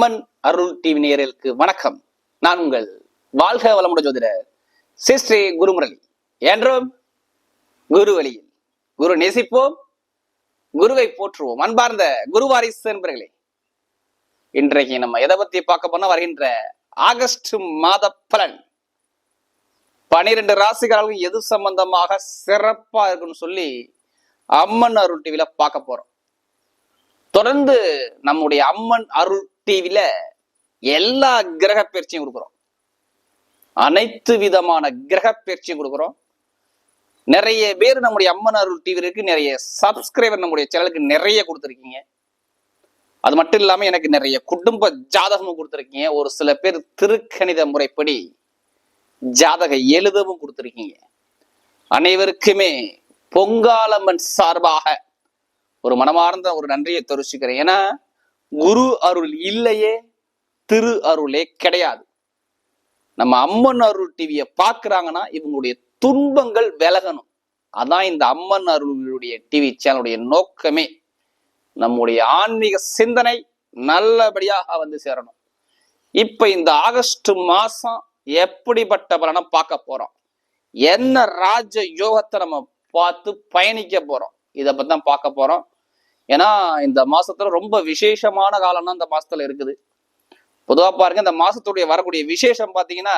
அம்மன் அருள் TV நேயர்களுக்கு வணக்கம். நான் உங்கள் வாழ்க வளமுட ஜோதிடர் சிஸ்ரீ குருமுரளி. என்றும் குரு வழியில். குரு நேசிப்போம் குருவை போற்றுவோம். அன்பார்ந்த குருவாரிசு என்பர்களே இன்றைக்கு நம்ம எதை பத்தி பார்க்க போனா வருகின்ற ஆகஸ்ட் மாத பலன். பனிரெண்டு ராசிகாரர்களும் எது சம்பந்தமாக சிறப்பா இருக்குன்னு சொல்லி அம்மன் அருள் டிவில பார்க்க போறோம். தொடர்ந்து நம்முடைய அம்மன் அருள் டிவில எல்லா கிரக பயிற்சியும் கொடுக்குறோம். அனைத்து விதமான கிரக பயிற்சியும் கொடுக்குறோம். நிறைய பேர் நம்முடைய அம்மன் அருள் டிவிக்கு நிறைய சப்ஸ்கிரைபர் நம்முடைய சேனலுக்கு நிறைய கொடுத்துருக்கீங்க. அது மட்டும் இல்லாம எனக்கு நிறைய குடும்ப ஜாதகமும் கொடுத்துருக்கீங்க. ஒரு சில பேர் திருக்கணித முறைப்படி ஜாதக எழுதவும் கொடுத்துருக்கீங்க. அனைவருக்குமே பொங்காலம்மன் சார்பாக ஒரு மனமார்ந்த ஒரு நன்றியை தெரிவிச்சுக்கிறேன். ஏன்னா குரு அருள் இல்லையே திரு அருளே கிடையாது. நம்ம அம்மன் அருள் டிவியை பார்க்குறாங்கன்னா இவங்களுடைய துன்பங்கள் விலகணும். அதான் இந்த அம்மன் அருளுடைய டிவி சேனலுடைய நோக்கமே. நம்முடைய ஆன்மீக சிந்தனை நல்லபடியாக வந்து சேரணும். இப்ப இந்த ஆகஸ்ட் மாசம் எப்படிப்பட்ட பலனை பார்க்க போறோம்? என்ன ராஜ யோகத்தை நம்ம பார்த்து பயணிக்க போறோம்? இதை பத்தி தான் பார்க்க போறோம். ஏன்னா இந்த மாசத்துல ரொம்ப விசேஷமான காலம்னா இந்த மாசத்துல இருக்குது. பொதுவா பாருங்க இந்த மாசத்துடைய வரக்கூடிய விசேஷம் பாத்தீங்கன்னா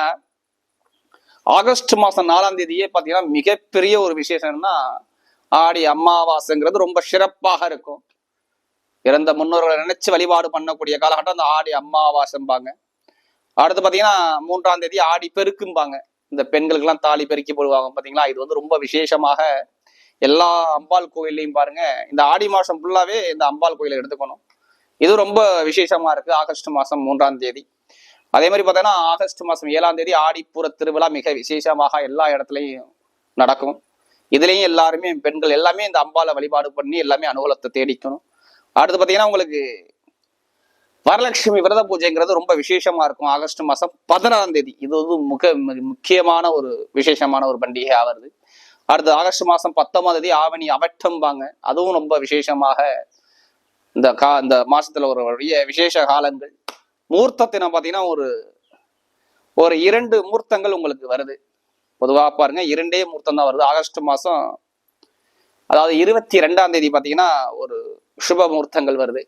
ஆகஸ்ட் மாசம் நாலாம் தேதியே பாத்தீங்கன்னா மிகப்பெரிய ஒரு விசேஷம்னா ஆடி அமாவாசைங்கிறது ரொம்ப சிறப்பாக இருக்கும். இறந்த முன்னோர்களை நினைச்சு வழிபாடு பண்ணக்கூடிய காலகட்டம் அந்த ஆடி அமாவாசைம்பாங்க. அடுத்து பாத்தீங்கன்னா மூன்றாம் தேதி ஆடி பெருக்கும்பாங்க. இந்த பெண்களுக்கெல்லாம் தாலி பெருக்கி போடுவாங்க பாத்தீங்களா? இது வந்து ரொம்ப விசேஷமாக எல்லா அம்பாள் கோயில்லையும் பாருங்க இந்த ஆடி மாசம் ஃபுல்லாவே இந்த அம்பாள் கோயிலை எடுத்துக்கணும். இது ரொம்ப விசேஷமா இருக்கு ஆகஸ்ட் மாசம் மூன்றாம் தேதி. அதே மாதிரி பார்த்தோன்னா ஆகஸ்ட் மாசம் ஏழாம் தேதி ஆடிப்புற திருவிழா மிக விசேஷமாக எல்லா இடத்துலையும் நடக்கும். இதுலேயும் எல்லாருமே பெண்கள் எல்லாமே இந்த அம்பாளை வழிபாடு பண்ணி எல்லாமே அனுகூலத்தை தேடிக்கணும். அடுத்து பார்த்தீங்கன்னா உங்களுக்கு வரலட்சுமி விரத பூஜைங்கிறது ரொம்ப விசேஷமா இருக்கும் ஆகஸ்ட் மாசம் பதினாறாம் தேதி. இது வந்து முக முக்கியமான ஒரு விசேஷமான ஒரு பண்டிகை ஆகிறது அடுத்து ஆகஸ்ட் மாதம் பத்தொன்பதாம் தேதி ஆவணி அவட்டம்பாங்க. அதுவும் ரொம்ப விசேஷமாக இந்த கா இந்த மாசத்துல ஒரு வழிய விசேஷ காலங்கள். மூர்த்தத்தின பார்த்தீங்கன்னா ஒரு ஒரு இரண்டு மூர்த்தங்கள் உங்களுக்கு வருது. பொதுவாக பாருங்க இரண்டே மூர்த்தம் தான் வருது. ஆகஸ்ட் மாதம் அதாவது இருபத்தி ரெண்டாம் தேதி பார்த்தீங்கன்னா ஒரு சுப முகூர்த்தங்கள் வருது.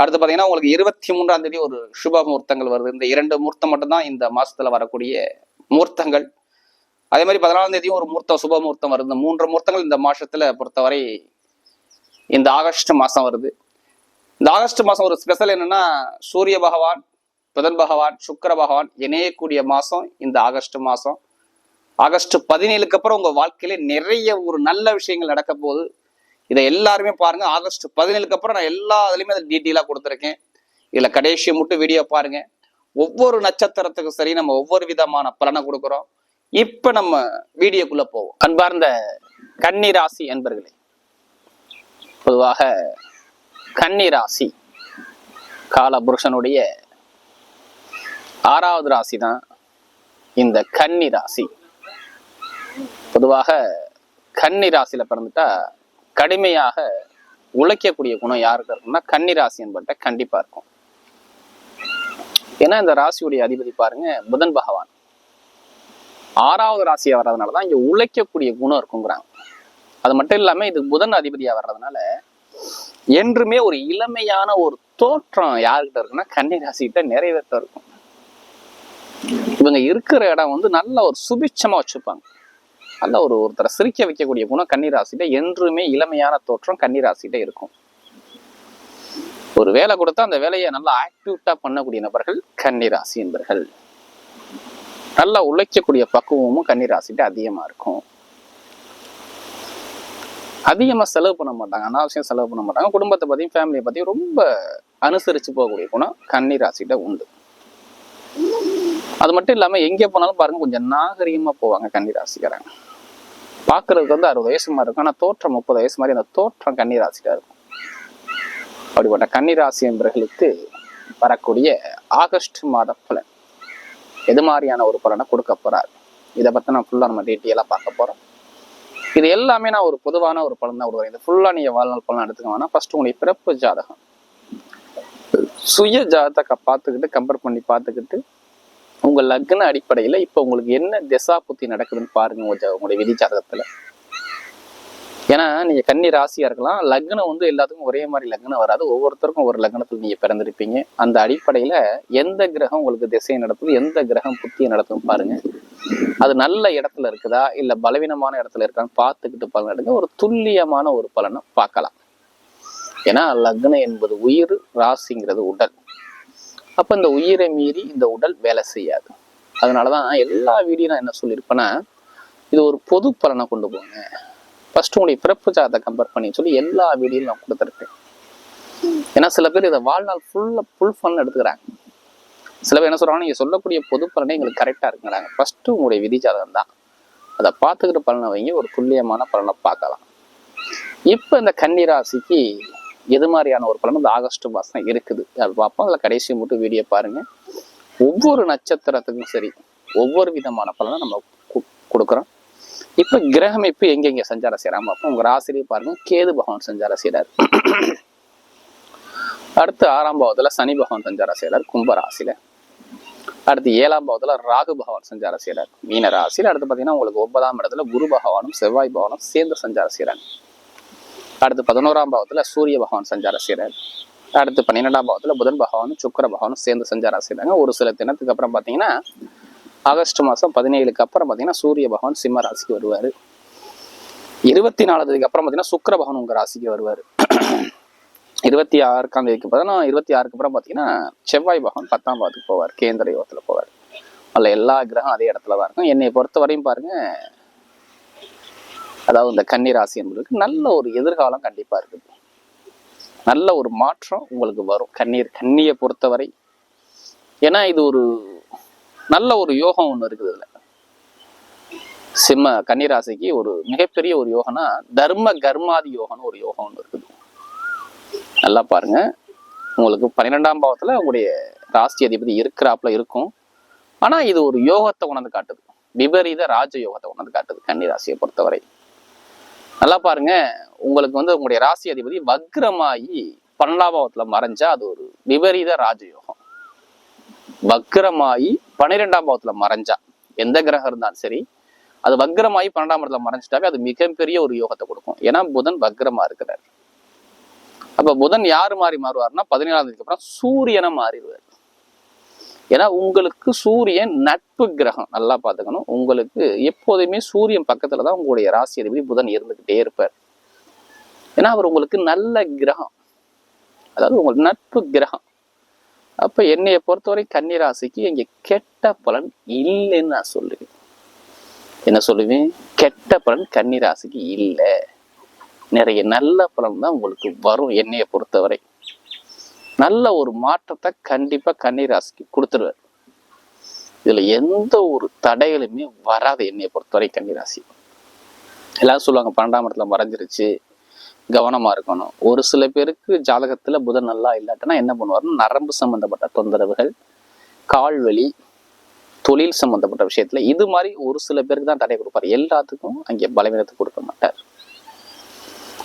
அடுத்து பார்த்தீங்கன்னா உங்களுக்கு இருபத்தி மூன்றாம் தேதி ஒரு சுப முகூர்த்தங்கள் வருது. இந்த இரண்டு முகூர்த்தம் மட்டும்தான் இந்த மாசத்துல வரக்கூடிய முகூர்த்தங்கள் அதே மாதிரி பதினாலாம் தேதியும் ஒரு முகூர்த்தம் சுப முகூர்த்தம் வருது. மூன்று முகூர்த்தங்கள் இந்த மாசத்துல பொறுத்தவரை இந்த ஆகஸ்ட் மாசம் வருது. இந்த ஆகஸ்ட் மாசம் ஒரு ஸ்பெஷல் என்னன்னா சூரிய பகவான் புதன் பகவான் சுக்கர பகவான் இணையக்கூடிய மாசம் இந்த ஆகஸ்ட் மாசம். ஆகஸ்ட் பதினேழுக்கு அப்புறம் உங்க வாழ்க்கையில நிறைய ஒரு நல்ல விஷயங்கள் நடக்க போகுது. இதை எல்லாருமே பாருங்க. ஆகஸ்ட் பதினேழுக்கு அப்புறம் நான் எல்லா இதுலயுமே அதை டீட்டெயிலா கொடுத்துருக்கேன். இதுல கடைசி மட்டும் வீடியோ பாருங்க. ஒவ்வொரு நட்சத்திரத்துக்கும் சரி நம்ம ஒவ்வொரு விதமான பலனை கொடுக்குறோம். இப்ப நம்ம வீடியோக்குள்ள போவோம். அன்பார்ந்த கன்னி ராசி என்பர்களே பொதுவாக கன்னி ராசி காலபுருஷனுடைய ஆறாவது ராசி தான் இந்த கன்னி ராசி பொதுவாக கன்னி ராசியில பிறந்துட்டா கடுமையாக உழைக்கக்கூடிய குணம் யாருக்கு இருக்கும்னா கன்னி ராசி என்பட்ட கண்டிப்பா இருக்கும். ஏன்னா இந்த ராசியுடைய அதிபதி பாருங்க புதன் பகவான். ஆறாவது ராசியா வர்றதுனால தான் இங்க உழைக்கக்கூடிய குணம் இருக்குங்கிறாங்க. அது மட்டும் இல்லாம இது புதன் அதிபதியா வர்றதுனால என்றுமே ஒரு இளமையான ஒரு தோற்றம் யாருக்கிட்ட இருக்குன்னா கன்னி ராசிக்கிட்ட நிறைவேற்ற இருக்கும். இவங்க இருக்கிற இடம் வந்து நல்ல ஒரு சுபிட்சமா வச்சுப்பாங்க. நல்ல ஒரு ஒருத்தரை சிரிக்க வைக்கக்கூடிய குணம் கன்னிராசிட்ட என்றுமே இளமையான தோற்றம் கன்னிராசிட்ட இருக்கும். ஒரு வேலை கொடுத்தா அந்த வேலையை நல்லா ஆக்டிவிட்டா பண்ணக்கூடிய நபர்கள் கன்னிராசி என்பர்கள். நல்லா உழைக்கக்கூடிய பக்குவமும் கன்னிராசிட்டு அதிகமா இருக்கும். அதிகமாக செலவு பண்ண மாட்டாங்க அனாவசியம் செலவு பண்ண மாட்டாங்க. குடும்பத்தை பத்தியும் ஃபேமிலியை பத்தியும் ரொம்ப அனுசரிச்சு போகக்கூடிய குணம் கன்னிராசிட்ட உண்டு. அது மட்டும் இல்லாமல் எங்கே போனாலும் பாருங்க கொஞ்சம் நாகரிகமாக போவாங்க கன்னிராசிக்காரங்க. பார்க்கறதுக்கு வந்து அறுபது வயசு மாதிரி இருக்கும். ஆனால் தோற்றம் முப்பது வயசு மாதிரி அந்த தோற்றம் கன்னிராசிட்டா இருக்கும். அப்படிப்பட்ட கன்னிராசி என்பவர்களுக்கு வரக்கூடிய ஆகஸ்ட் மாத பலன். எது மாதிரியான ஒரு பலனை கொடுக்க போறார்? இதை பத்தி நான் ஃபுல்லா நம்ம டீட்டெயிலா பார்க்க போறோம். இது எல்லாமே நான் ஒரு பொதுவான ஒரு பலன் தான் கொடுக்குறேன். இது ஃபுல்லா நீங்க வாழ்நாள் பலன் எடுத்துக்க வேணா ஃபர்ஸ்ட் உங்களுடைய பிறப்பு ஜாதகம். சுய ஜாதகத்தை பார்த்துக்கிட்டு கம்பேர் பண்ணி பார்த்துக்கிட்டு உங்க லக்ன அடிப்படையில இப்ப உங்களுக்கு என்ன திசா புத்தி நடக்குதுன்னு பாருங்க உங்களுடைய விதி ஜாதகத்துல. ஏன்னா நீங்க கன்னி ராசியா இருக்கலாம். லக்னம் வந்து எல்லாத்துக்கும் ஒரே மாதிரி லக்னம் வராது. ஒவ்வொருத்தருக்கும் ஒரு லக்னத்தில் நீங்க பிறந்திருப்பீங்க. அந்த அடிப்படையில எந்த கிரகம் உங்களுக்கு திசையை நடத்துது எந்த கிரகம் புத்தியை நடத்தும் பாருங்க. அது நல்ல இடத்துல இருக்குதா? இல்ல பலவீனமான இடத்துல இருக்கான்னு பார்த்துக்கிட்டு பலன் எடுங்க. ஒரு துல்லியமான ஒரு பலனை பார்க்கலாம். ஏன்னா லக்னம் என்பது உயிர் ராசிங்கிறது உடல். அப்ப இந்த உயிரை மீறி இந்த உடல் வேலை செய்யாது. அதனாலதான் எல்லா வீடியும் நான் என்ன சொல்லியிருப்பேன்னா இது ஒரு பொது பலனை கொண்டு போங்க. ஃபர்ஸ்ட் உங்களுடைய பிறப்பு ஜாதத்தை கம்பேர் பண்ணி சொல்லி எல்லா வீடியோயும் நான் கொடுத்துருக்கேன். ஏன்னா சில பேர் இதை வாழ்நாள் ஃபுல்லாக ஃபுல் ஃபன் எடுத்துக்கிறாங்க. சில பேர் என்ன சொல்கிறாங்க நீங்கள் சொல்லக்கூடிய பொது பலனே எங்களுக்கு கரெக்டாக இருக்குங்கிறாங்க. ஃபர்ஸ்ட் உங்களுடைய விதி ஜாதகம் தான். அதை பார்த்துக்கிட்டு பலனை வைங்க. ஒரு துல்லியமான பலனை பார்க்கலாம். இப்போ இந்த கன்னிராசிக்கு எது மாதிரியான ஒரு பலன்? இந்த ஆகஸ்ட் மாதம் இருக்குது. அது பார்ப்போம். அதில் கடைசி மட்டும் வீடியோ பாருங்கள் ஒவ்வொரு நட்சத்திரத்துக்கும் சரி ஒவ்வொரு விதமான பலனை நம்ம கு- கொடுக்குறோம். இப்போ கிரகமைப்பு எங்கெங்க சஞ்சாரம் செய்யறாங்க பார்ப்போம் உங்க ராசிலேயே பாருங்க. கேது பகவான் சஞ்சாரம் செய்யறாரு. அடுத்து ஆறாம் பாவத்துல சனி பகவான் சஞ்சாரம் செய்யறாரு கும்ப ராசியில. அடுத்து ஏழாம் பாவத்துல ராகு பகவான் சஞ்சாரம் செய்யறாரு. மீன ராசியில அடுத்து பாத்தீங்கன்னா உங்களுக்கு ஒன்பதாம் இடத்துல குரு பகவானும் செவ்வாய் பகவானும் சேர்ந்து சஞ்சாரம் செய்யறாங்க. அடுத்து பதினோராம் பாவத்துல சூரிய பகவான் சஞ்சாரம் செய்யறாரு. அடுத்து பன்னிரெண்டாம் பாவத்துல புதன் பகவானும் சுக்கிர பகவானும் சேர்ந்து சஞ்சாரம் செய்கிறாங்க ஒரு சில தினத்துக்கு அப்புறம் பாத்தீங்கன்னா ஆகஸ்ட் மாதம் பதினேழுக்கு அப்புறம் பார்த்தீங்கன்னா சூரிய பகவான் சிம்ம ராசிக்கு வருவார். இருபத்தி நாலு தேதிக்கு அப்புறம் பார்த்தீங்கன்னா சுக்கர பகவான் உங்க ராசிக்கு வருவார். இருபத்தி ஆறுக்காம் தேதிக்கு பார்த்தீங்கன்னா இருபத்தி ஆறுக்கு அப்புறம் பார்த்தீங்கன்னா செவ்வாய் பகவான் பத்தாம் பாவத்துக்கு போவார் கேந்திர யோகத்தில் போவார். அதில் எல்லா கிரகம் அதே இடத்துல தான் இருக்கும். என்னை பொறுத்த வரையும் பாருங்க அதாவது இந்த கன்னி ராசி என்பதுக்கு நல்ல ஒரு எதிர்காலம் கண்டிப்பாக இருக்குது. நல்ல ஒரு மாற்றம் உங்களுக்கு வரும். கண்ணீர் கண்ணியை பொறுத்தவரை. ஏன்னா இது ஒரு நல்ல ஒரு யோகம் ஒன்று இருக்குது இதில். சிம்ம கன்னிராசிக்கு ஒரு மிகப்பெரிய ஒரு யோகம்னா தர்ம கர்மாதி யோகம்னு ஒரு யோகம் ஒன்று இருக்குது. நல்லா பாருங்க. உங்களுக்கு பன்னிரெண்டாம் பாவத்தில் உங்களுடைய ராசி அதிபதி இருக்கிறாப்புல இருக்கும். ஆனால் இது ஒரு யோகத்தை உணர்ந்து காட்டுது. விபரீத ராஜ யோகத்தை உணர்ந்து காட்டுது கன்னி ராசியை பொறுத்தவரை. நல்லா பாருங்க. உங்களுக்கு வந்து உங்களுடைய ராசி அதிபதி வக்ரமாயி பன்னெண்டாம் பாவத்தில் மறைஞ்சா அது ஒரு விபரீத ராஜயோகம் வக்கரமாயி பன்னிரெண்டாம் பாவத்துல மறைஞ்சா. எந்த கிரகம் இருந்தாலும் சரி அது வக்ரமாயி பன்னெண்டாம் இடத்துல மறைஞ்சிட்டாவே அது மிகப்பெரிய ஒரு யோகத்தை கொடுக்கும். ஏன்னா புதன் வக்ரமா இருக்கிறார். அப்ப புதன் யாரு மாறி மாறுவார்னா பதினேழாம் தேதிக்கு அப்புறம் சூரியனை மாறிடுவார். ஏன்னா உங்களுக்கு சூரியன் நட்பு கிரகம் நல்லா பார்த்துக்கணும். உங்களுக்கு எப்போதுமே சூரியன் பக்கத்துல தான் உங்களுடைய ராசி அதிபதி புதன் இருந்துகிட்டே இருப்பார். ஏன்னா அவர் உங்களுக்கு நல்ல கிரகம். அதாவது உங்களுக்கு நட்பு கிரகம். அப்ப என்னைய பொறுத்தவரை கன்னிராசிக்கு இங்கே இங்க கெட்ட பலன் இல்லைன்னு நான் சொல்லுவேன். என்ன சொல்லுவேன்? கெட்ட பலன் கன்னிராசிக்கு இல்லை. நிறைய நல்ல பலன் தான் உங்களுக்கு வரும் என்னைய பொறுத்தவரை. நல்ல ஒரு மாற்றத்தை கண்டிப்பா கன்னிராசிக்கு கொடுத்துருவார் இதுல எந்த ஒரு தடைகளுமே வராது என்னைய பொறுத்தவரை கன்னிராசி. எல்லாரும் சொல்லுவாங்க பன்னெண்டாம் இடத்துல மறைஞ்சிருச்சு. கவனமா இருக்கணும். ஒரு சில பேருக்கு ஜாதகத்துல புதன் நல்லா இல்லாட்டினா என்ன பண்ணுவாருன்னா நரம்பு சம்பந்தப்பட்ட தொந்தரவுகள் கால்வலி தொழில் சம்பந்தப்பட்ட விஷயத்துல இது மாதிரி ஒரு சில பேருக்கு தான் தடை கொடுப்பாரு. எல்லாத்துக்கும் அங்கே பலவீனத்தை கொடுக்க மாட்டார்.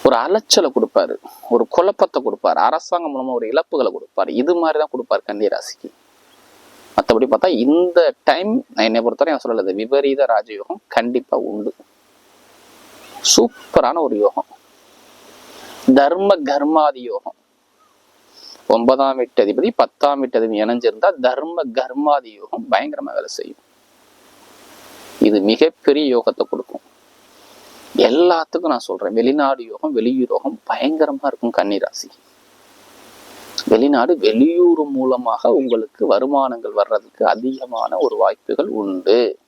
ஒரு அலைச்சலை கொடுப்பாரு. ஒரு குழப்பத்தை கொடுப்பாரு. அரசாங்கம் மூலமா ஒரு இழப்புகளை கொடுப்பாரு. இது மாதிரி தான் கொடுப்பார் கன்னிராசிக்கு. மற்றபடி பார்த்தா இந்த டைம் நான் என்னை பொறுத்தவரை நான் சொல்லலை. விபரீத ராஜயோகம் கண்டிப்பா உண்டு. சூப்பரான ஒரு யோகம். தர்ம கர்மாதி யோகம் ஒன்பதாம் வீட்டு அதிபதி பத்தாம் வீட்டு அதிபதி இணைஞ்சிருந்தா தர்ம கர்மாதி யோகம் பயங்கரமா வேலை செய்யும். இது மிகப்பெரிய யோகத்தை கொடுக்கும். எல்லாத்துக்கும் நான் சொல்றேன் வெளிநாடு யோகம் வெளியூர் யோகம் பயங்கரமா இருக்கும் கன்னிராசி. வெளிநாடு வெளியூர் மூலமாக உங்களுக்கு வருமானங்கள் வர்றதுக்கு அதிகமான ஒரு வாய்ப்புகள் உண்டு.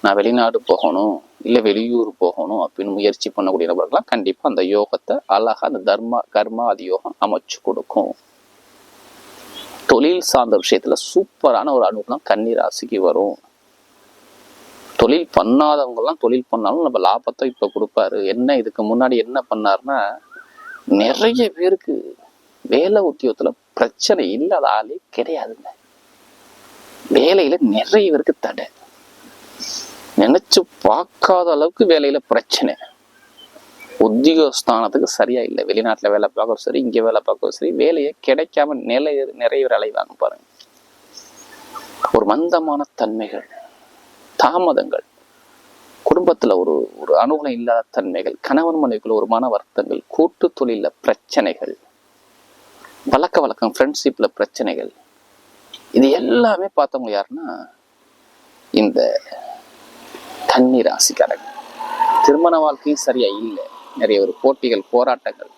நான் வெளிநாடு போகணும். இல்லை வெளியூர் போகணும் அப்படின்னு முயற்சி பண்ணக்கூடிய நபர்கள்லாம் கண்டிப்பா அந்த யோகத்தை அழகா அந்த தர்ம கர்மா அது யோகம் அமைச்சு கொடுக்கும். தொழில் சார்ந்த விஷயத்துல சூப்பரான ஒரு அனுகூலம் கன்னி வரும். தொழில் பண்ணாதவங்கெல்லாம் தொழில் பண்ணாலும் நம்ம லாபத்தை இப்ப கொடுப்பாரு. என்ன இதுக்கு முன்னாடி என்ன பண்ணாருன்னா நிறைய பேருக்கு வேலை உத்தியோகத்துல பிரச்சனை இல்லாத ஆளே கிடையாதுங்க. வேலையில நிறைய பேருக்கு தடை. நினைச்சு பார்க்காத அளவுக்கு வேலையில பிரச்சனை. உத்தியோகஸ்தானத்துக்கு சரியா இல்லை. வெளிநாட்டுல வேலை பார்க்கறது சரி இங்க வேலை பார்க்கறது சரி வேலையை கிடைக்காம நிலை நிறைய பேர் அலைவாங்க பாருங்க. ஒரு மந்தமான தன்மைகள் தாமதங்கள் குடும்பத்துல ஒரு ஒரு அனுகூலம் இல்லாத தன்மைகள் கணவன் மனைவிக்குள்ள ஒரு மன வருத்தங்கள் கூட்டு தொழில பிரச்சனைகள் பழக்க வழக்கம் ஃப்ரெண்ட்ஷிப்ல பிரச்சனைகள் இது எல்லாமே பார்த்தவங்க யாருன்னா இந்த கன்னி ராசிக்காரங்க திருமண வாழ்க்கையும் சரியா இல்லை. நிறைய ஒரு போட்டிகள் போராட்டங்கள்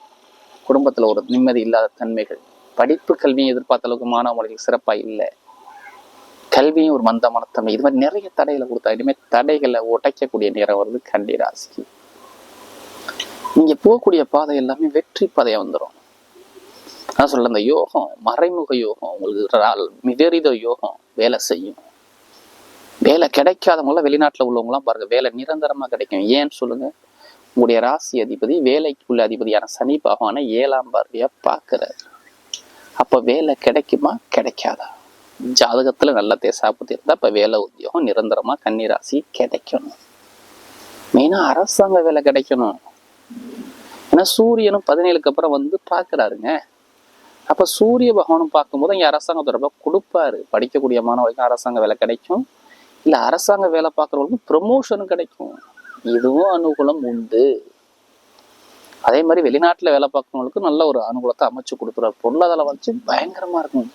குடும்பத்தில் ஒரு நிம்மதி இல்லாத தன்மைகள். படிப்பு கல்வியும் எதிர்பார்த்த அளவுக்கு மாணவ சிறப்பாக இல்லை. கல்வியும் ஒரு மந்தமான தன்மை. இது மாதிரி நிறைய தடைகளை கொடுத்தா இனிமேல் தடைகளை உடைக்கக்கூடிய நேரம் வருது கன்னி ராசிக்கு நீங்க போகக்கூடிய பாதை எல்லாமே வெற்றி பாதையா வந்துடும் நான் சொல்ல அந்த யோகம் மறைமுக யோகம் உங்களுக்கு ரா- விபரீத யோகம் வேலை செய்யும். வேலை கிடைக்காதவங்களாம் வெளிநாட்டுல உள்ளவங்களாம் பாருங்க வேலை நிரந்தரமா கிடைக்கும். ஏன்னு சொல்லுங்க? உங்களுடைய ராசி அதிபதி வேலைக்குள்ள அதிபதியான சனி பகவானை ஏழாம் பார்வையா பார்க்கிறார். அப்ப வேலை கிடைக்குமா? கிடைக்காதா? ஜாதகத்துல நல்ல தேசாபத்தி இருந்தா அப்ப வேலை உத்தியோகம் நிரந்தரமா கன்னிராசி கிடைக்கணும். மெயினா அரசாங்க வேலை கிடைக்கணும். ஏன்னா சூரியனும் பதினேழுக்கு அப்புறம் வந்து பாக்குறாருங்க அப்ப சூரிய பகவானும் பார்க்கும்போது இங்க அரசாங்க தொடர்பாக கொடுப்பாரு. படிக்கக்கூடிய மாணவர்களுக்கு அரசாங்க வேலை கிடைக்கும். இல்லை அரசாங்க வேலை பார்க்குறவங்களுக்கும் ப்ரொமோஷன் கிடைக்கும். இதுவும் அனுகூலம் உண்டு. அதே மாதிரி வெளிநாட்டில் வேலை பார்க்குறவங்களுக்கு நல்ல ஒரு அனுகூலத்தை அமைச்சு கொடுக்குறாரு. பொருளாதாரம் வச்சு பயங்கரமாக இருக்கும்.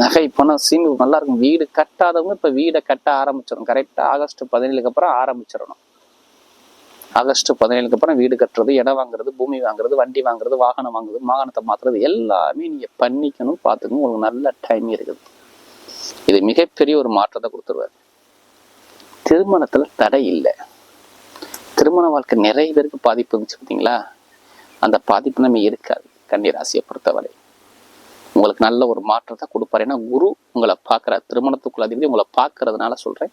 நகை பணம் சீனு நல்லா இருக்கும். வீடு கட்டாதவங்க இப்போ வீடை கட்ட ஆரம்பிச்சிடும் கரெக்டாக ஆகஸ்ட் பதினேழுக்கு அப்புறம் ஆரம்பிச்சிடணும். ஆகஸ்ட் பதினேழுக்கு அப்புறம் வீடு கட்டுறது இடம் வாங்குறது பூமி வாங்குறது வண்டி வாங்குறது வாகனம் வாங்குறது வாகனத்தை மாற்றுறது எல்லாமே நீங்கள் பண்ணிக்கணும் பார்த்துக்கணும். உங்களுக்கு நல்ல டைம் இருக்குது. இது மிகப்பெரிய ஒரு மாற்றத்தை கொடுத்துருவாரு. திருமணத்துல தடை இல்லை. திருமண வாழ்க்கை நிறைய பேருக்கு பாதிப்பு இருந்துச்சு பார்த்தீங்களா? அந்த பாதிப்பு நம்ம இருக்காது கன்னி ராசியை பொறுத்தவரை. உங்களுக்கு நல்ல ஒரு மாற்றத்தை கொடுப்பாரு. ஏன்னா குரு உங்களை பார்க்குற திருமணத்துக்குள்ள அதிபதி உங்களை பார்க்கறதுனால சொல்றேன்.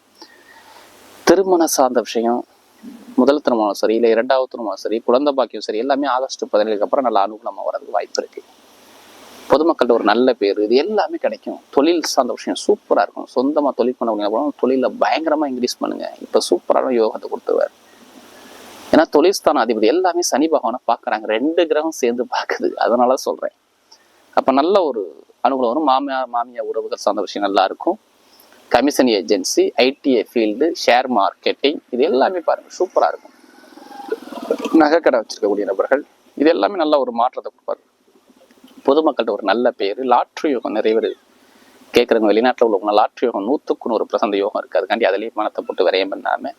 திருமண சார்ந்த விஷயம் முதல் திருமணம் சரி இல்லை இரண்டாவது திருமணம் சரி குழந்தை பாக்கியம் சரி எல்லாமே ஆகஸ்ட் பதினேழுக்கு அப்புறம் நல்ல அனுகூலமா வரதுக்கு வாய்ப்பு இருக்கு. பொதுமக்கள்கிட்ட ஒரு நல்ல பேர் இது எல்லாமே கிடைக்கும். தொழில் சார்ந்த விஷயம் சூப்பராக இருக்கும். சொந்தமாக தொழில் பண்ணவங்க முடியும் பயங்கரமாக இன்க்ரீஸ் பண்ணுங்க. இப்போ சூப்பரான யோகத்தை கொடுத்துருவார். ஏன்னா தொழில்ஸ்தான அதிபதி எல்லாமே சனி பகவானை பார்க்குறாங்க. ரெண்டு கிரகம் சேர்ந்து பார்க்குது. அதனால சொல்கிறேன் அப்போ நல்ல ஒரு அனுகூலம் வரும். மாமியார் மாமியார் உறவுகள் சார்ந்த விஷயம் நல்லா இருக்கும். Commission agency ITI field share marketing இது எல்லாமே பாருங்கள் சூப்பராக இருக்கும். நகைக்கடை வச்சிருக்கக்கூடிய நபர்கள் இது எல்லாமே நல்ல ஒரு மாற்றத்தை கொடுப்பாரு. பொதுமக்கள்கிட்ட ஒரு நல்ல பேர் லாட்ரி யோகம் நிறைய பேர் கேட்குறவங்க வெளிநாட்டில் உள்ளவங்க லாட்ரி யோகம் நூற்றுக்கு நூறு பிரசந்த யோகம் இருக்குது அதுக்காண்டி அதுலேயே பணத்தை போட்டு விரயம் பண்ணாமல்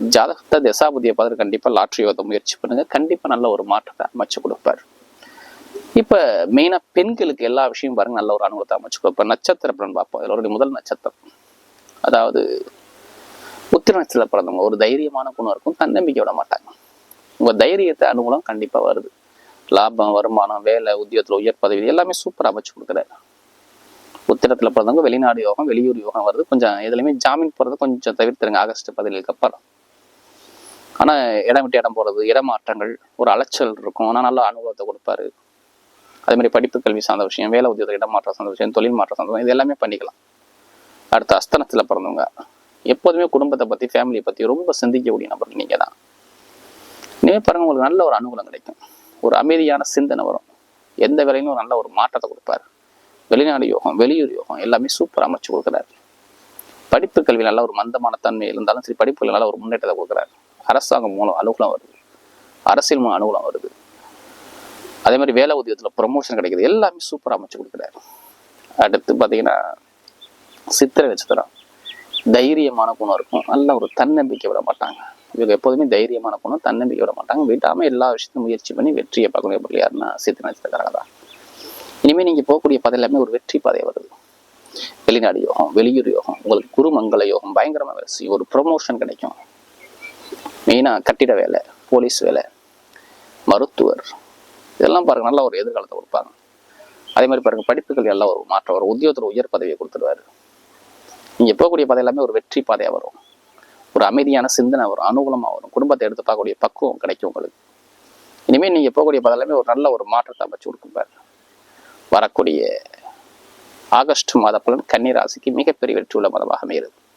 ஜாதகத்தை தசாபதியை பார்த்து கண்டிப்பாக லாட்ரி யோகத்தை முயற்சி பண்ணுங்கள் கண்டிப்பாக நல்ல ஒரு மாற்றத்தை அமைச்சு கொடுப்பாரு. இப்போ மெயினாக பெண்களுக்கு எல்லா விஷயம் பாருங்க. நல்ல ஒரு அனுகூலத்தை அமைச்சு கொடுப்பார். நட்சத்திர பலன் பார்ப்போம். அதில் ஒரு முதல் நட்சத்திரம். அதாவது உத்திர நட்சத்திர பிறந்தவங்க. ஒரு தைரியமான குணம் இருக்கும். தன்னம்பிக்கை விட மாட்டாங்க. உங்கள் தைரியத்தை அனுகூலம் கண்டிப்பாக வருது. லாபம் வருமானம் வேலை உத்தியோகத்தில் உயர் பதவி எல்லாமே சூப்பராக அமைச்சு கொடுக்குறாரு உத்திரத்தில் பிறந்தவங்க வெளிநாடு யோகம் வெளியூர் யோகம் வருது கொஞ்சம் எதுலையுமே ஜாமீன் போகிறது கொஞ்சம் தவிர்த்துருங்க. ஆகஸ்ட் பதினேழுக்கு அப்புறம். ஆனால் இடம் விட்டு இடம் போகிறது இடமாற்றங்கள் ஒரு அலைச்சல் இருக்கும். ஆனால் நல்ல அனுபவத்தை கொடுப்பாரு. அதே மாதிரி படிப்பு கல்வி சார்ந்த விஷயம் வேலை உத்தியோக இடமாற்றம் சார்ந்த விஷயம் தொழில் மாற்றம் சார்ந்த இது எல்லாமே பண்ணிக்கலாம். அடுத்து அஸ்தனத்தில் பிறந்தவங்க. எப்போதுமே குடும்பத்தை பற்றி ஃபேமிலியை பற்றி ரொம்ப சிந்திக்கக்கூடிய நபர் நீங்கள் தான் இனிமேல் பாருங்க உங்களுக்கு நல்ல ஒரு அனுகூலம் கிடைக்கும். ஒரு அமைதியான சிந்தனை வரும். எந்த வேலையிலும் ஒரு நல்ல ஒரு மாற்றத்தை கொடுப்பாரு. வெளிநாடு யோகம் வெளியூர் யோகம் எல்லாமே சூப்பர் அமைச்சு கொடுக்குறாரு. படிப்பு கல்வி நல்ல ஒரு மந்தமான தன்மை இருந்தாலும் சரி படிப்புகள் நல்ல ஒரு முன்னேற்றத்தை கொடுக்குறாரு. அரசாங்கம் மூலம் அனுகூலம் வருது. அரசியல் மூலம் அனுகூலம் வருது. அதே மாதிரி வேலை உதயத்தில் ப்ரொமோஷன் கிடைக்குது. எல்லாமே சூப்பராக அமைச்சு கொடுக்குறாரு. அடுத்து பாத்தீங்கன்னா சித்திரை நட்சத்திரம். தைரியமான குணம் இருக்கும். நல்ல ஒரு தன்னம்பிக்கை விட மாட்டாங்க. இவங்க எப்போதுமே தைரியமான பொண்ணு தன்னம்பிக்கை விட மாட்டாங்க. விடாமல் எல்லா விஷயத்தையும் முயற்சி பண்ணி வெற்றியை பார்க்கணும் எப்படி யாருன்னா சித்திரை நட்சத்திரக்காரங்க தான். இனிமேல் நீங்கள் போகக்கூடிய பாதை எல்லாமே ஒரு வெற்றி பாதை வருது. வெளிநாடு யோகம் வெளியூர் யோகம் உங்களுக்கு குருமங்கல யோகம் பயங்கரமாக வேலை ஒரு ப்ரொமோஷன் கிடைக்கும். மெயினாக கட்டிட வேலை போலீஸ் வேலை மருத்துவர். இதெல்லாம் பாருங்க நல்ல ஒரு எதிர்காலத்தை கொடுப்பாங்க. அதே மாதிரி பாருங்க படிப்புகள் எல்லாம் ஒரு மாற்றம் வரும். உத்தியோகத்தில் உயர் பதவியை கொடுத்துருவாரு. நீங்கள் போகக்கூடிய பாதை எல்லாமே ஒரு வெற்றி பாதையாக வரும். ஒரு அமைதியான சிந்தனை வரும் அனுகூலமா வரும். குடும்பத்தை எடுத்து பார்க்கக்கூடிய பக்குவம் கிடைக்கும் உங்களுக்கு. இனிமேல் நீங்க போகக்கூடிய பதிலாமே ஒரு நல்ல ஒரு மாற்றத்தை அமைச்சு கொடுக்குப்பாரு வரக்கூடிய ஆகஸ்ட் மாத பலன் கன்னிராசிக்கு மிகப்பெரிய வெற்றியுள்ள மதமாக அமைகிறது.